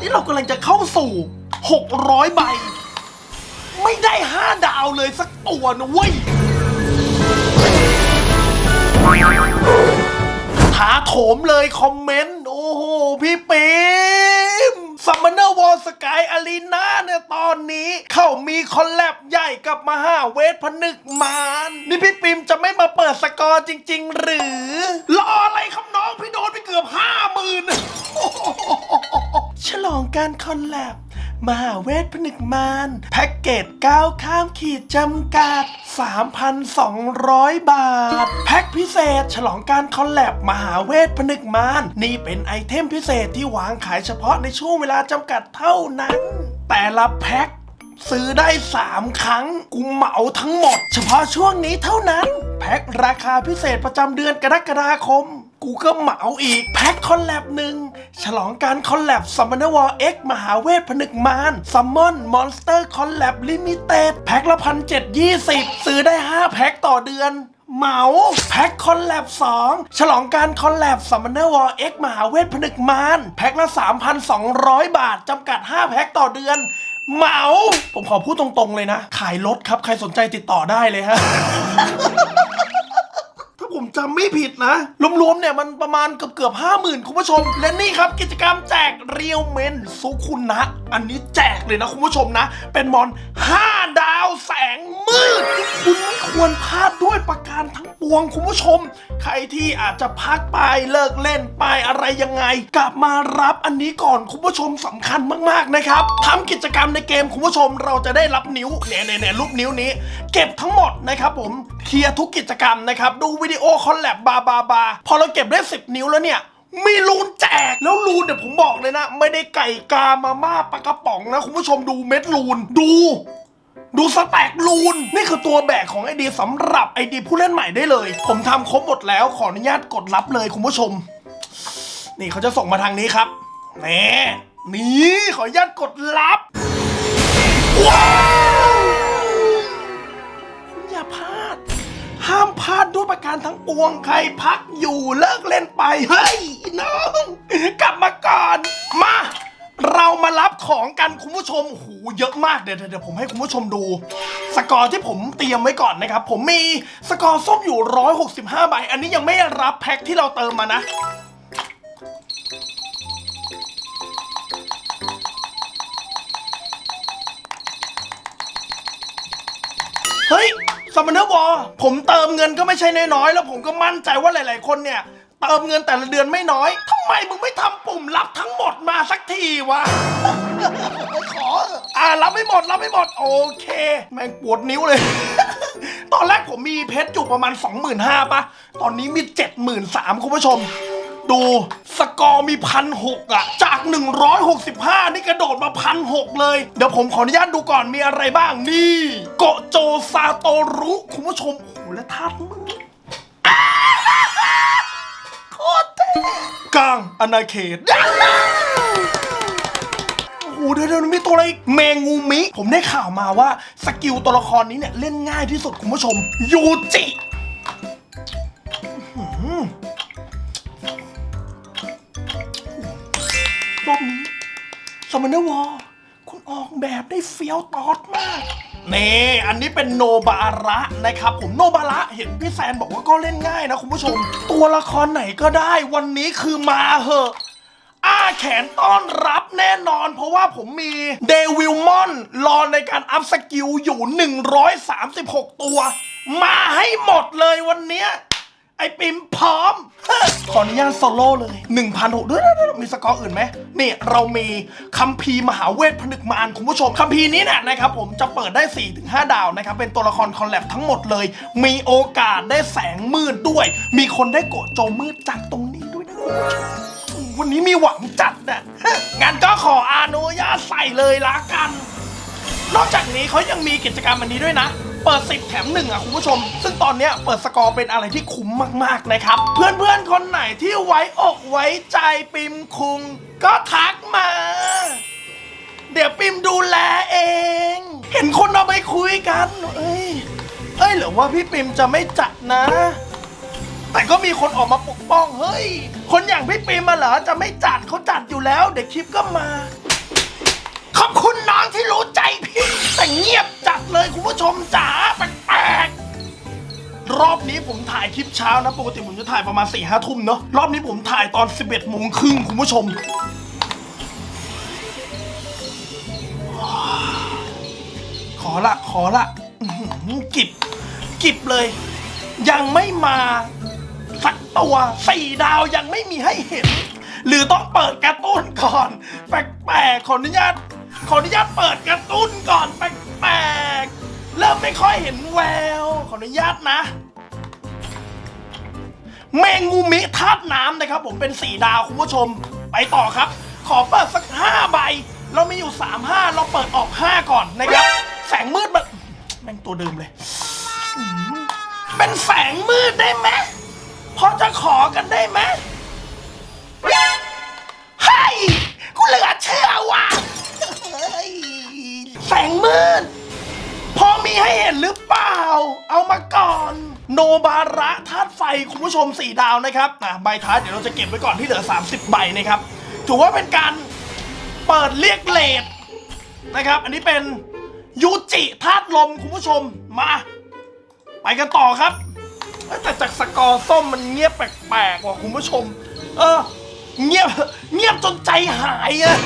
นี่เรากำลังจะเข้าสู่ 600 ใบ ไม่ได้ 5 ดาวเลยสักตัวนะเว้ย ถาโถมเลยคอมเมนต์ โอ้โห พี่ปิ๊ม ซัมมอนเนอร์วอลสกายอารีนาเนี่ยตอนนี้เขามีคอลแลบใหญ่กับมหาเวทพนึกมารนี่พี่ปิมจะไม่มาเปิดสกอร์จริง ๆ หรือ รออะไรครับน้องพี่โดนไปเกือบห้าหมื่นฉลองการคอลแลบ มหาเวทผนึกมารแพ็กเกจก้าวข้ามขีดจำกัด 3,200 บาท แพ็กพิเศษ ฉลองการคอลแลบมหาเวทผนึกมารนี่เป็นไอเทมพิเศษที่วางขายเฉพาะในช่วงเวลาจำกัดเท่านั้น แต่ละแพ็คซื้อได้ 3 ครั้ง กูเหมาทั้งหมด เฉพาะช่วงนี้เท่านั้น แพ็คราคาพิเศษประจำเดือนกรกฎาคม กูก็เหมาอีก แพ็คคอลแลบหนึ่ง ฉลองการคอลแลบซัมมอนวอลเอ็กมหาเวทผนึกมารซัมมอนมอนสเตอร์คอลแลบลิมิเต็ดแพ็คละพันเจ็ดยี่สิบซื้อได้ 5 แพ็คต่อเดือน เหมาแพ็คคอลแลบ2ฉลองการคอลแลบซัมมอนเนอร์วอลเอ็กมหาเวทผนึกมารแพ็คละ 3,200 บาทจำกัด 5 แพ็คต่อเดือนเหมา ผมขอพูดตรงๆเลยนะ ขายรถครับ ใครสนใจติดต่อได้เลยฮะ ผมจำไม่ผิดนะ รวมๆเนี่ยมันประมาณเกือบเกือบห้าหมื่นคุณผู้ชม และนี่ครับกิจกรรมแจกเรียวเมนซุคุณนะ อันนี้แจกเลยนะคุณผู้ชมนะ เป็นมอน5ดาวแสงมืด คุณไม่ควรพลาดด้วยประการทั้งปวงคุณผู้ชม ใครที่อาจจะพักไปเลิกเล่นไปอะไรยังไง กลับมารับอันนี้ก่อนคุณผู้ชมสำคัญมากๆนะครับทำกิจกรรมในเกมคุณผู้ชมเราจะได้รับนิ้วเนี่ยเนี่ยเนี่ยรูปนิ้วนี้ เก็บทั้งหมดนะครับผมเคลียร์ทุกกิจกรรมนะครับดูวิดีโอคอลแลบบาบาบาพอเราเก็บได้ 10 นิ้วแล้วเนี่ยมีรูนแจก แล้วรูนเนี่ยผมบอกเลยนะ ไม่ได้ไก่กามาม่าปลากระป๋องนะ คุณผู้ชมดูเม็ดรูนดู ดูสแต็กลูน นี่คือตัวแบกของไอดีสำหรับไอดีผู้เล่นใหม่ได้เลย ผมทำครบหมดแล้วขออนุญาตกดรับเลยคุณผู้ชม นี่เขาจะส่งมาทางนี้ครับแหน่นี่ขออนุญาตกดรับว้าว ห้ามพลาดด้วยประการทั้งปวงใครพักอยู่เลิกเล่นไป เฮ้ยน้อง กลับมาก่อนมา เรามารับของกันคุณผู้ชมหูเยอะมากเดี๋ยวเดี๋ยวเดี๋ยวผมให้คุณผู้ชมดู สกอร์ที่ผมเตรียมไว้ก่อนนะครับ ผมมีสกอร์ส้มอยู่ 165 ใบ อันนี้ยังไม่รับแพ็คที่เราเติมมานะ ฮ้ยสมอนวอผมเติมเงินก็ไม่ใช่น้อยๆแล้วผมก็มั่นใจว่าหลาย ๆ คนเนี่ย เติมเงินแต่ละเดือนไม่น้อยทำไมมึงไม่ทำปุ่มรับทั้งหมดมาสักทีวะ ขออ่ารับไม่หมดรับไม่หมดโอเค แม่งปวดนิ้วเลย ตอนแรกผมมีเพชรอยู่ประมาณ 25,000ปะตอนนี้มี 73,000คุณผู้ชม ดูสกอร์มีพันหกอะจาก 165 นี่กระโดดมาพันหกเลย เดี๋ยวผมขออนุญาตดูก่อนมีอะไรบ้างนี่ โกโจซาโตรุคุณผู้ชม โอ้โหและท่ามือโคตรเท่กลางอนาเขตโอ้โหเดี๋ยวดูมีตัวอะไรอีกเมงูมิ ผมได้ข่าวมาว่าสกิลตัวละครนี้เนี่ยเล่นง่ายที่สุดคุณผู้ชม ยูจิ รอบนี้สมนวอคุณออกแบบได้เฟี้ยวตอดมาก นี่ อันนี้เป็นโนบาระนะครับ ผมโนบาระเห็นพี่แซนบอกว่าก็เล่นง่ายนะคุณผู้ชม ตัวละครไหนก็ได้วันนี้คือมาเหอะอ้าแขนต้อนรับแน่นอน เพราะว่าผมมีเดวิลมอนรอในการอัพสกิลอยู่ 136 ตัว มาให้หมดเลยวันเนี้ย ไอปิมพร้อม ขออนุญาตโซโล่เลย1,600ด้วยมีสกอร์อื่นไหมนี่เรามีคัมภีร์มหาเวทผนึกมารคุณผู้ชมคัมภีร์นี้เนี่ยนะครับผมจะเปิดได้ 4-5 ดาวนะครับ เป็นตัวละครคอลแลบทั้งหมดเลย มีโอกาสได้แสงมืดด้วย มีคนได้โกะโจมืดจากตรงนี้ด้วยนะคุณผู้ชมวันนี้มีหวังจัดนะงั้นก็ขออนุญาตใส่เลยละกัน นอกจากนี้เขายังมีกิจกรรมอันนี้ด้วยนะ เปิดสิบแถมห1อะคุณผู้ชม ซึ่งตอนเนี้ยเปิดสกอร์เป็นอะไรที่คุ้มมากๆนะครับ เพื่อนๆ คนไหนที่ไว้อกไว้ใจปิมคุง ก็ทักมา เดี๋ยวปิมดูแลเอง เห็นคนเอาไปคุยกัน เอ้ย เอ้ยหรือว่าพี่ปิมจะไม่จัดนะ แต่ก็มีคนออกมาปกป้อง เฮ้ย คนอย่างพี่ปิมมาเหรอจะไม่จัดเขาจัดอยู่แล้ว เด็กคลิปก็มา ขอบคุณน้องที่รู้ใจพี่ายคลิปเช้านะ ปกติผมจะถ่ายประมาณ4ี่ห้าทุ่มเนาะรอบนี้ผมถ่ายตอน 11โมงครึ่งคุณผู้ชมขอละขอละกิบกิบเลย ยังไม่มาสักตัวสี่ดาวยังไม่มีให้เห็น หรือต้องเปิดกร์ตูนก่อน แปลกๆขออนุญาตขออนุญาตเปิดกร์ตูนก่อนแปลกๆเริ่มไม่ค่อยเห็นแวว ขออนุญาตนะ เมงูมิธาตุน้ำนะครับ ผมเป็นสีดาวคุณผู้ชมไปต่อครับ ขอเปิดสักห้าใบ เรามีอยู่สามห้าเราเปิดออกห้าก่อนนะครับ แสงมืดมันแม่งตัวเดิมเลย เป็นแสงมืดได้ไหมพอจะขอกันได้ไหมเฮ้ยกูเหลือเชื่อว่ะแสงมืด พอมีให้เห็นหรือเปล่า เอามาก่อน โนบาระธาตุไฟคุณผู้ชมสี่ดาวนะครับนะใบท้ายเดี๋ยวเราจะเก็บไว้ก่อนที่เหลือ 30 ใบนะครับถือว่าเป็นการเปิดเรียกเลทนะครับ อันนี้เป็นยูจิธาตุลมคุณผู้ชมมา ไปกันต่อครับ แต่จากสกอร์ส้มมันเงียบแปลกๆว่ะคุณผู้ชม เออ เงียบเงียบจนใจหายอะ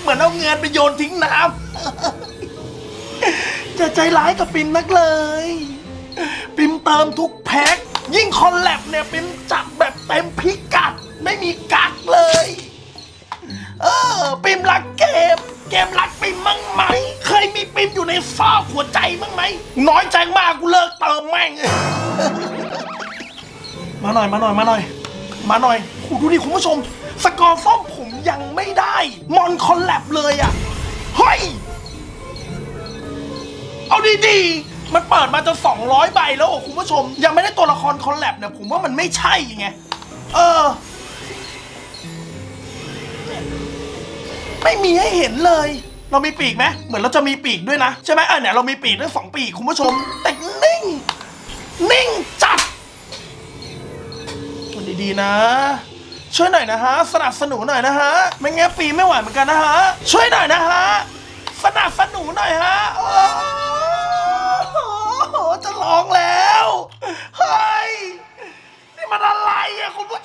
เหมือนเอาเงินไปโยนทิ้งน้ำ จะใจร้ายกับปิมนักเลย ปิมเติมทุกแพ็คยิ่งคอลแลบเนี่ยปิมจัดแบบเต็มพิกัด ไม่มีกักเลย เออ ปิมรักเกม เกมรักปิมมั่งไหม เคยมีปิมอยู่ในซอกหัวใจมั่งไหม น้อยใจมากกูเลิกเติมแม่ง มาหน่อยมาหน่อยมาหน่อย มาหน่อยโหดูดิคุณผู้ชม สกอร์ส้มผมยังไม่ได้ มอนคอลแลบเลยอะ่ะ เฮ้ย เอาดีๆ มันเปิดมาจะ200 ใบแล้วอะคุณผู้ชม ยังไม่ได้ตัวละครคอลแลบเนี่ยผมว่ามันไม่ใช่ไง เออ ไม่มีให้เห็นเลย เรามีปีกไหมเหมือนเราจะมีปีกด้วยนะ ใช่ไหมเออเนี่ยเรามีปีกด้วยสองปีกคุณผู้ชม แต่นิ่ง นิ่งจัดมันดีๆนะช่วยหน่อยนะฮะ สนับสนุนหน่อยนะฮะ ไม่งั้นปีไม่ไหวเหมือนกันนะฮะ ช่วยหน่อยนะฮะ สนับสนุนหน่อยฮะ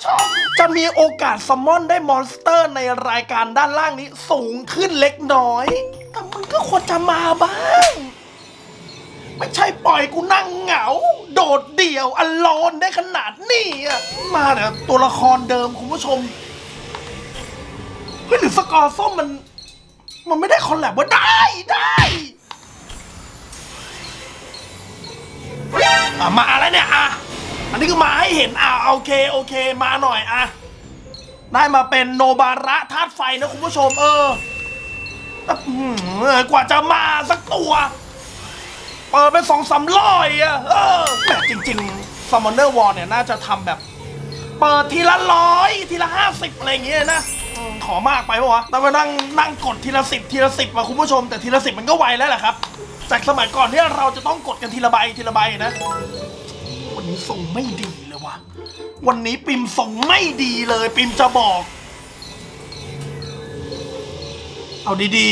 ชม จะมีโอกาสซัมมอนได้มอนสเตอร์ในรายการด้านล่างนี้สูงขึ้นเล็กน้อย แต่มึงก็ควรจะมาบ้าง ไม่ใช่ปล่อยกูนั่งเหงา โดดเดี่ยวอโลนได้ขนาดนี้อะมาเนี่ยตัวละครเดิมคุณผู้ชมเฮ้ยหรือสกอร์ส้มมัน มันไม่ได้คอลแลบว่าได้ได้อะมาแล้วเนี่ยอะ อันนี้คือมาให้เห็นอะโอเคโอเค มาหน่อยอะได้มาเป็นโนบาระธาตุไฟนะคุณผู้ชม เออ กว่าจะมาสักตัวเปิดไปสองสามร้อยอะเออแหมจริงๆ Summoner War เนี่ยน่าจะทำแบบ เปิดทีละร้อยทีละห้าสิบอะไรอย่างเงี้ยนะอขอมากไปปะวะแต่มานั่งนั่งกดทีละสิบทีละสิบมาคุณผู้ชม แต่ทีละสิบมันก็ไวแล้วแหละครับ จากสมัยก่อนที่เราจะต้องกดกันทีละใบทีละใบนะ วันนี้ส่งไม่ดีเลยว่ะ วันนี้ปิมส่งไม่ดีเลย ปิมจะบอก เอาดี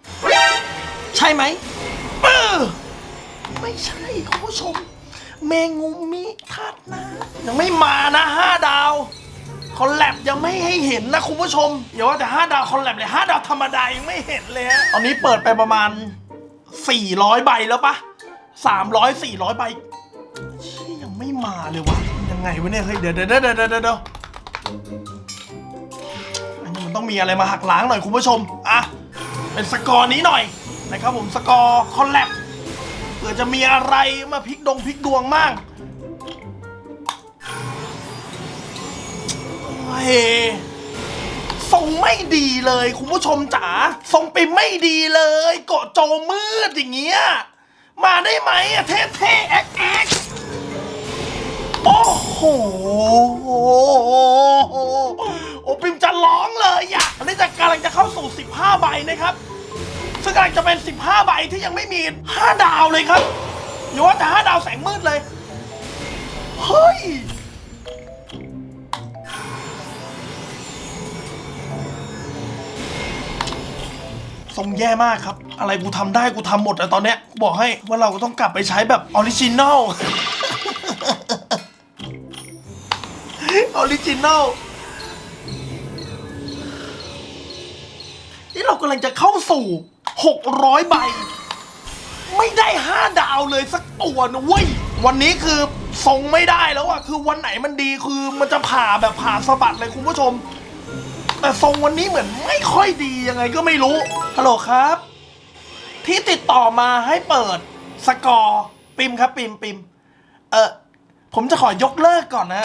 ๆ ใช่ไหมเออไม่ใช่คุณผู้ชม เมงูมิธาตุน้ำยังไม่มานะห้าดาวคอลแลบยังไม่ให้เห็นนะคุณผู้ชมอย่าว่าแต่ห้าดาวคอลแลบเลยห้าดาวธรรมดายังไม่เห็นเลยตอนนี้เปิดไปประมาณ 400 ใบแล้วปะ300 400 ใบเชี่ยยังไม่มาเลยวะยังไงวะเนี่ยเฮ้ยเดี๋ยวเดี๋ยวเดี๋ยวเดี๋ยวเดี๋ยวเดี๋ยวอันนี้มันต้องมีอะไรมาหักล้างหน่อยคุณผู้ชมอะเป็นสกอร์นี้หน่อยนะครับผมสกอร์คอลแลบเผื่อจะมีอะไรมาพลิกดงพลิกดวงมากเฮ้ยทรงไม่ดีเลยคุณผู้ชมจ๋าทรงไปไม่ดีเลย เกาะโจมืดอย่างเงี้ยมาได้ไหมอะเท่เท่แอ๊กแอ๊ก โอ้โห โอ้ปิมจะร้องเลยอะอันนี้จะกำลังจะเข้าสู่ 15 ใบนะครับ ซึ่งกำลังจะเป็น 15 ใบที่ยังไม่มี 5 ดาวเลยครับอย่าว่าแต่5ดาวแสงมืดเลย เฮ้ยทรงแย่มากครับ อะไรกูทำได้กูทำหมดแต่ตอนเนี้ยบอกให้ว่าเราก็ต้องกลับไปใช้แบบออริจินอล ออริจินอลนี่เรากำลังจะเข้าสู่ 600 ใบ ไม่ได้ 5 ดาวเลยสักตัวนะเว้ย วันนี้คือทรงไม่ได้แล้วอะคือวันไหนมันดีคือมันจะผ่าแบบผ่าสะบัดเลยคุณผู้ชม แต่ทรงวันนี้เหมือนไม่ค่อยดียังไงก็ไม่รู้ ฮัลโหลครับ ที่ติดต่อมาให้เปิดสกอร์ปิมครับปิมปิมเออผมจะขอยกเลิกก่อนนะ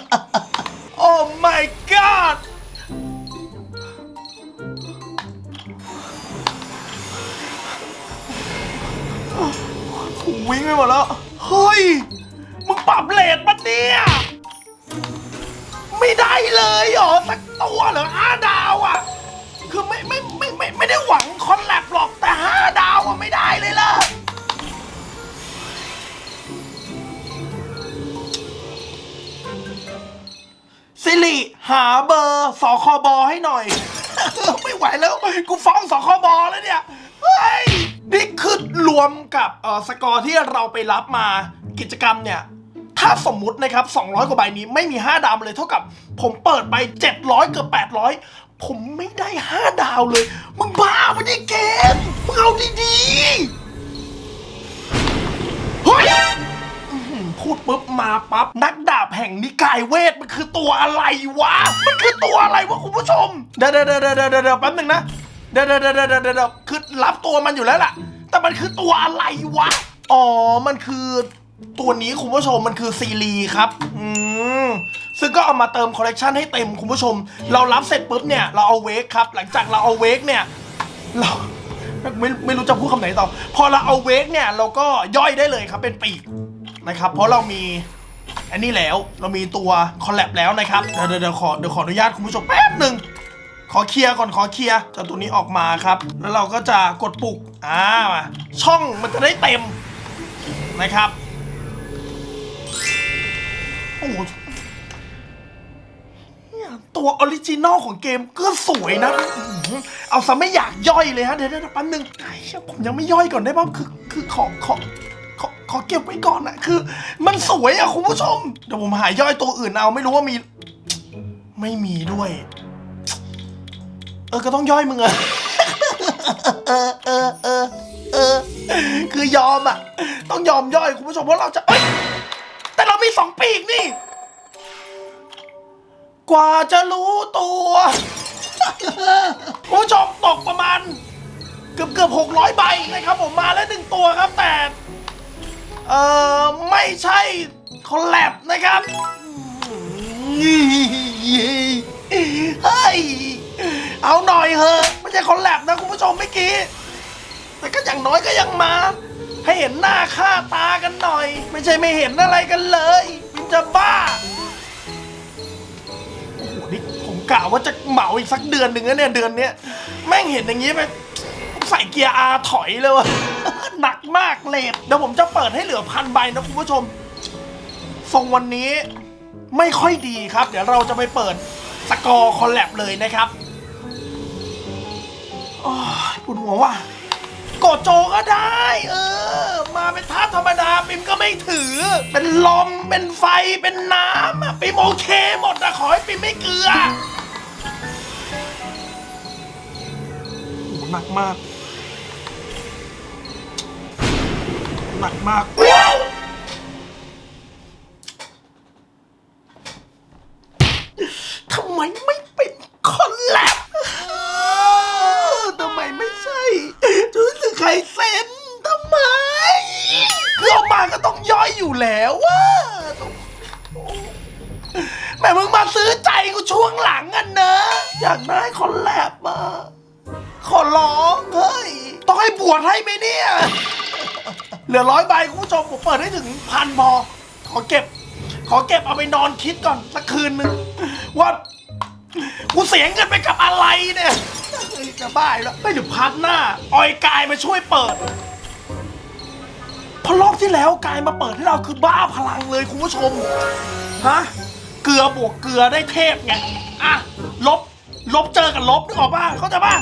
ไหวแล้วกูฟ้องสคบแล้วเนี่ยเฮ้ยนี่คือรวมกับเอ่อสกอร์ที่เราไปรับมากิจกรรมเนี่ย ถ้าสมมุตินะครับ 200 กว่าใบนี้ไม่มี 5 ดาวเลยเท่ากับ ผมเปิดไป 700 เกือบ 800 ผมไม่ได้ 5 ดาวเลย มึงบ้าปะเนี่ยเกมมึงเอาดีๆเฮ้ย พูดปุ๊บมาปั๊บนักดาบแห่งนิกายเวทมันคือตัวอะไรวะ มันคือตัวอะไรวะคุณผู้ชม เดี๋ยวเดี๋ยวเดี๋ยวเดี๋ยวเดี๋ยวแป๊บหนึงนะเดี๋ยวเดี๋ยวเดี๋ยวเดี๋ยวเดี๋ยวคือรับตัวมันอยู่แล้วล่ะ แต่มันคือตัวอะไรวะ อ๋อ มันคือตัวนี้คุณผู้ชมมันคือซีรีครับ อืม ซึ่งก็เอามาเติมคอลเลกชันให้เต็มคุณผู้ชม เรารับเสร็จปุ๊บเนี่ย เราเอาเวกครับ หลังจากเราเอาเวกเนี่ย เราไม่ไม่รู้จะพูดคำไหนต่อ พอเราเอาเวกเนี่ย เราก็ย่อยได้เลยครับเป็นปีก นะครับ เพราะเรามีอันนี้แล้วเรามีตัวคอลแลบแล้วนะครับเดี๋ยวเดี๋ยวขอเดี๋ยวขออนุญาตคุณผู้ชมแป๊บหนึ่งขอเคลียร์ก่อนขอเคลียร์จากตัวนี้ออกมาครับ แล้วเราก็จะกดปลุกอ่าช่องมันจะได้เต็มนะครับโอ้โหตัวออริจินอลของเกมก็สวยนะอื้ออเอาซะไม่อยากย่อยเลยฮะเดี๋ยวเดี๋ยวแป๊บนึงผมยังไม่ย่อยก่อนได้ป่ะคือคือขอขอ ขอขอเก็บไว้ก่อนนะคือ มันสวยอะคุณผู้ชม เดี๋ยวผมหาย่อยตัวอื่นเอาไม่รู้ว่ามี ไม่มีด้วย เออก็ต้องย่อยมึงอะเออเออเออเออ คือยอมอะต้องยอมย่อยคุณผู้ชมเพราะเราจะเอ้ยแต่เรามีสองปีกนี่ กว่าจะรู้ตัวคุณผู้ชมตกประมาณ เกือบเกือบหกร้อยใบนะครับผมมาแล้วหนึ่งตัวครับแต่ เอ่อ ไม่ใช่คอลแลบนะครับเฮ้ย เอาหน่อยเหอะไม่ใช่คอลแลบนะคุณผู้ชมเมื่อกี้ แต่ก็อย่างน้อยก็ยังมา ให้เห็นหน้าค่าตากันหน่อย ไม่ใช่ไม่เห็นอะไรกันเลยมันจะบ้าโอ้โหนี่ผมกะว่าจะเหมาอีกสักเดือนหนึ่งนะเนี่ยเดือนเนี้ยแม่งเห็นอย่างนี้ไป ใส่เกียร์อาถอยเลยวะ หนักมากเลทเดี๋ยวผมจะเปิดให้เหลือพันใบนะคุณผู้ชมทรงวันนี้ไม่ค่อยดีครับ เดี๋ยวเราจะไปเปิดสกอร์คอลแลบเลยนะครับอ้ยปวดหัวว่ะกดโจก็ได้ เออ มาเป็นท่าธรรมดาปิมก็ไม่ถือ เป็นลม เป็นไฟ เป็นน้ำอะปิมโอเคหมดอะขอให้ปิมไม่เกลือโอ้หนักมาก หนักมาก ทำไมไม่เป็นคอนแลบทำไมไม่ใช่จูสึใครเซนทำไมคือเอามาก็ต้องย่อยอยู่แล้วว่า แม่มึงมาซื้อใจกูช่วงหลังกันเนอะอยากได้คอนแลบมา ขอร้องเฮ้ย ต้องให้บวชให้ไหมเนี่ย เหลือร้อยใบคุณผู้ชมผมเปิดให้ถึงพันพอ ขอเก็บ ขอเก็บเอาไปนอนคิดก่อนสักคืนนึงว่ากูเสียเงินไปกับอะไรเนี่ยจะบ้าแล้วไม่เดี๋ยวพัดหน้าออยกายมาช่วยเปิดเพราะรอบที่แล้วกายมาเปิดให้เราคือบ้าพลังเลยคุณผู้ชมฮะเกลือบวกเกลือได้เทพไงอะลบลบเจอกับลบนึกออกป่ะเข้าใจป่ะ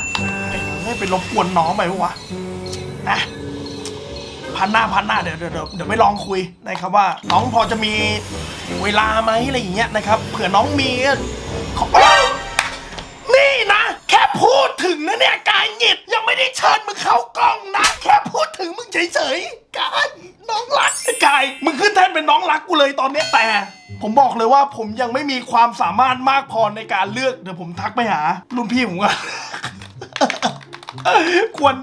ไม่ไปรบกวนน้องไปปะวะนะ พันหน้าพันหน้าเดี๋ยวเดี๋ยวเดี๋ยวไม่ลองคุยนะครับว่า น้องพอจะมีเวลาไหมอะไรอย่างเงี้ยนะครับเผื่อน้องมีขอนี่นะ แค่พูดถึงนะเนี่ยกายหงิดยังไม่ได้เชิญมึงเข้ากล้องนะ แค่พูดถึงมึงเฉยๆกายน้องรักกายมึงขึ้นแท่นเป็นน้องรักกูเลยตอนเนี้ยแต่ ผมบอกเลยว่าผมยังไม่มีความสามารถมากพอในการเลือกเดี๋ยวผมทักไปหารุ่นพี่ผมก่อนควร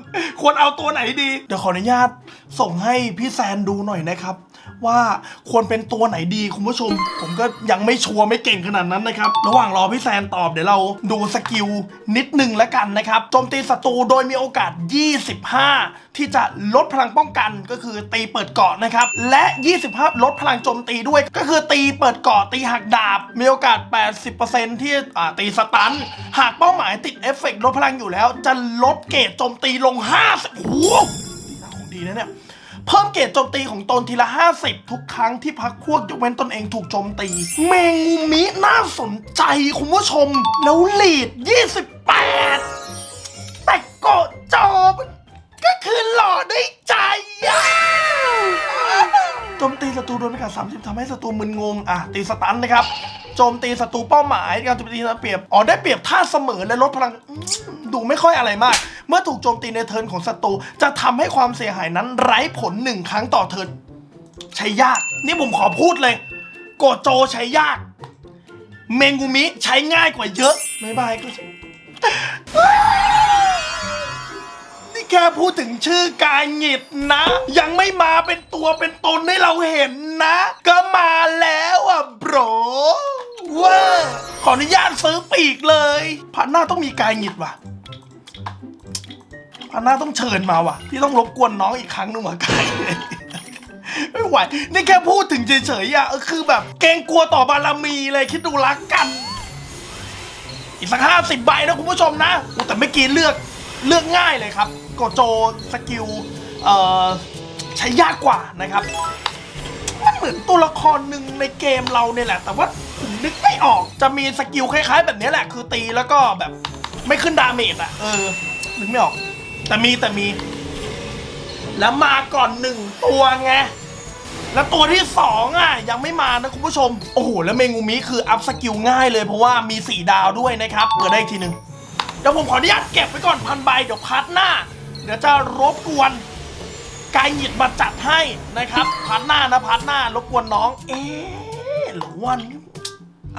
ควรเอาตัวไหนดี เดี๋ยวขออนุญาต ส่งให้พี่แซนดูหน่อยนะครับ ว่าควรเป็นตัวไหนดีคุณผู้ชม ผมก็ยังไม่ชัวร์ไม่เก่งขนาดนั้นนะครับ ระหว่างรอพี่แซนตอบเดี๋ยวเราดูสกิลนิดนึงแล้วกันนะครับโจมตีศัตรูโดยมีโอกาส 25 ที่จะลดพลังป้องกันก็คือตีเปิดเกาะนะครับ และ 25 ลดพลังโจมตีด้วยก็คือตีเปิดเกาะตีหักดาบ มีโอกาส 80%ที่ตีสตันหากเป้าหมายติดเอฟเฟกต์ลดพลังอยู่แล้ว จะลดเกรดโจมตีลง 50โอ้โหของ ดีนะเนี่ยเพิ่มเกรดโจมตีของตนทีละ 50 ทุกครั้งที่พักพวกยกเว้นตนเองถูกโจมตี เมงูมิน่าสนใจคุณผู้ชม แล้วลีด 28 แต่โกดจอบก็คือหล่อได้ใจอะโจมตีศัตรูโดนอากาศ30ทำให้ศัตรูมึนงง อะ ตีสตันนะครับ โจมตีศัตรูเป้าหมาย การโจมตีได้เปรียบ อ๋อ ได้เปรียบท่าเสมอและลดพลัง ดูไม่ค่อยอะไรมาก เมื่อถูกโจมตีในเทิร์นของศัตรูจะทำให้ความเสียหายนั้นไร้ผลหนึ่งครั้งต่อเทิร์นใช้ยาก นี่ผมขอพูดเลย โกโจใช้ยาก เมงูมิใช้ง่ายกว่าเยอะไม่บายก็นี่แค่พูดถึงชื่อกายหงิดนะ ยังไม่มาเป็นตัวเป็นตนให้เราเห็นนะ ก็มาแล้วอะโบรว้ยขออนุญาตซื้อปีกเลยพันหน้าต้องมีกายหงิดว่ะ พันหน้าต้องเชิญมาว่ะ พี่ต้องรบกวนน้องอีกครั้งหนึงว่ะกายไม่ไหว นี่แค่พูดถึงเฉยๆอะเออคือแบบเกรงกลัวต่อบารมีเลยคิดดูรักกัน อีกสักห้าสิบใบนะคุณผู้ชมนะแต่เมื่อกี้เลือกเลือกง่ายเลยครับโกโจสกิลเอ่อใช้ยากกว่านะครับ มันเหมือนตัวละครหนึ่งในเกมเราเนี่ยแหละ แต่ว่าผมนึกไม่ออกจะมีสกิลคล้ายๆ แบบนี้แหละ คือตีแล้วก็แบบไม่ขึ้นดาเมจอะเออ นึกไม่ออก แต่มีแต่มี แล้วมาก่อนหนึ่งตัวไง แล้วตัวที่สองอะ ยังไม่มานะคุณผู้ชม โอ้โห แล้วเมงูมิคืออัพสกิลง่ายเลยเพราะว่ามี4ดาวด้วยนะครับเปิดได้อีกทีหนึ่งเดี๋ยวผมขออนุญาตเก็บไว้ก่อนพันใบเดี๋ยวพัดหน้า เดี๋ยวจะรบกวนกายหยิดมาจัดให้นะครับ พัดหน้านะพัดหน้ารบกวนน้อง เอ๊ะหรือวัน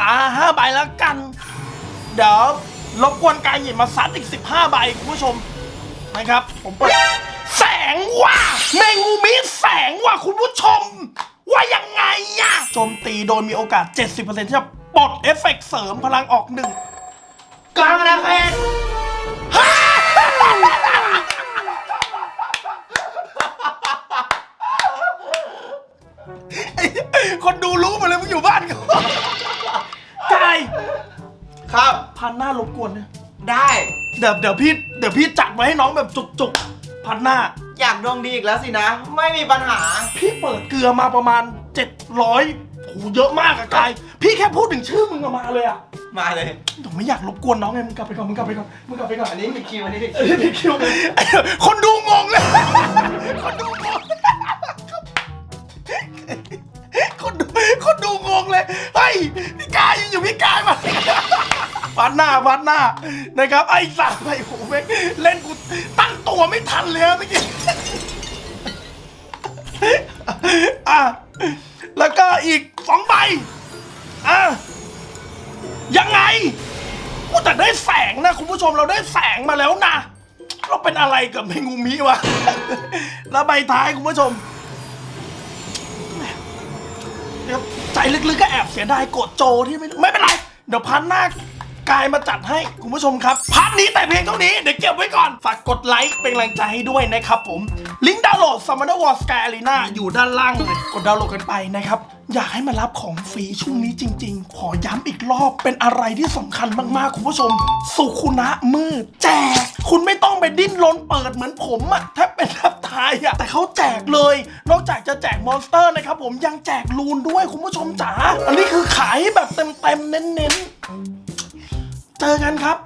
อ่าห้าใบแล้วกัน เดี๋ยวรบกวนกายหยิดมาซัดอีก 15 ใบคุณผู้ชม นะครับ ผมเปิดแสงว่ะแมงงูมีแสงว่ะคุณผู้ชม ว่ายังไงอะโจมตีโดนมีโอกาส 70%ที่จะปลดเอฟเฟกต์เสริมพลังออกหนึ่งกลางนะเพนคนดูรู้หมดเลยมึงอยู่บ้านกันกายครับพันหน้ารบกวนนะได้ เดี๋ยวเดี๋ยวพี่ เดี๋ยวพี่จัดไว้ให้น้องแบบจุกๆพันหน้า อยากดวงดีอีกแล้วสินะ ไม่มีปัญหา พี่เปิดเกลือมาประมาณ 700โหเยอะมากอะกาย พี่แค่พูดถึงชื่อมึงออกมาเลยอะมาเลยผมไม่อยากรบกวนน้องไงมึงกลับไปก่อนมึงกลับไปก่อนมึงกลับไปก่อนอันนี้ผิดคิวอันนี้ผิดเอ้คิวยพี่คิวคนดูงงเลยคนดูงงคนดูคนดูงงเลยเฮ้ยพี่กายอยู่พี่กายมา ฟัดหน้าฟัดหน้านะครับ ไอ้สัตว์ไอ้โหแม่งเล่นกูตั้งตัวไม่ทันเลยเมื่อกี้อะแล้วก็อีกสองใบอะยังไงกูแต่ได้แสงนะ คุณผู้ชมเราได้แสงมาแล้วนะ เราเป็นอะไรกับแมงงูมีวะ แล้วใบท้ายคุณผู้ชมเดี๋ยวใจลึกๆก็แอบเสียดายโกรธโจที่ไม่ไม่เป็นไร เดี๋ยวพันหน้า กายมาจัดให้คุณผู้ชมครับพาร์ทนี้แต่เพียงเท่านี้เดี๋ยวเก็บไว้ก่อน ฝากกดไลค์เป็นกำลังใจให้ด้วยนะครับผม ลิงก์ดาวน์โหลด Summoner War Sky Arena อยู่ด้านล่างเลยกดดาวน์โหลดกันไปนะครับ อยากให้มารับของฟรีช่วงนี้จริง ๆ ขอย้ำอีกรอบเป็นอะไรที่สำคัญมากๆคุณผู้ชม สุขุนะมือแจก คุณไม่ต้องไปดิ้นรนเปิดเหมือนผมอะถ้าเป็นทับทายอะแต่เขาแจกเลย นอกจากจะแจกมอนสเตอร์นะครับผมยังแจกลูนด้วยคุณผู้ชมจ๋าอันนี้คือขายแบบเต็มๆเน้นๆ เจอกันครับ